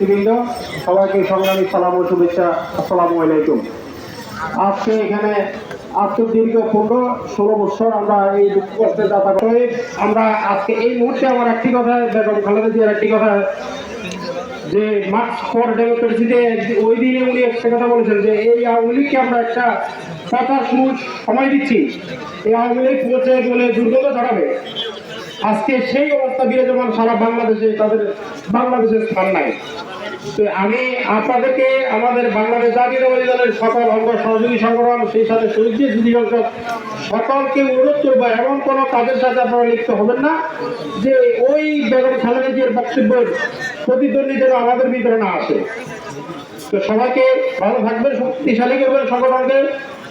বৃন্দ সবাইকে সংগ্রামী সালাম ও শুভেচ্ছা, আসসালামু আলাইকুম। আজকে এখানে, আজকে দীর্ঘ পনেরো, ষোলো বছর আমরা এই দুঃখ কষ্টে যাত্রা করে। আমরা আজকে এই মুহূর্তে আমার একটি কথা, বেগম খালেদা জিয়ার একটি কথা, যে মার্চ ফর ডেমোক্রেসিতে, ওই দিনে উনি একটা কথা বলেছেন যে, এই আওয়ামী লীগকে আমরা একটা মূল সময় দিচ্ছি। এই আওয়ামী লীগ পৌঁছে বলে দুর্গত ছড়াবে আজকে সেই অবস্থা বিরাজমান সারা বাংলাদেশে, তাদের বাংলাদেশের স্থান নাই তো আমি আপনাদেরকে আমাদের বাংলাদেশ জাতীয়তাবাদী দলের সকল অঙ্গ সহযোগী সংগঠন, সেই সাথে শহীদ স্মৃতি সংসদ, সকলকে অনুরোধ করব, এমন কোনো কাজের সাথে আপনারা লিপ্ত হবেন না যে ওই বেগম খালেদা জিয়ার বক্তব্যের প্রতিদ্বন্দ্বী যেন আমাদের ভিতরে না আসে। তো সবাইকে ভালো থাকবেন, শক্তিশালী করবেন সংগঠনকে।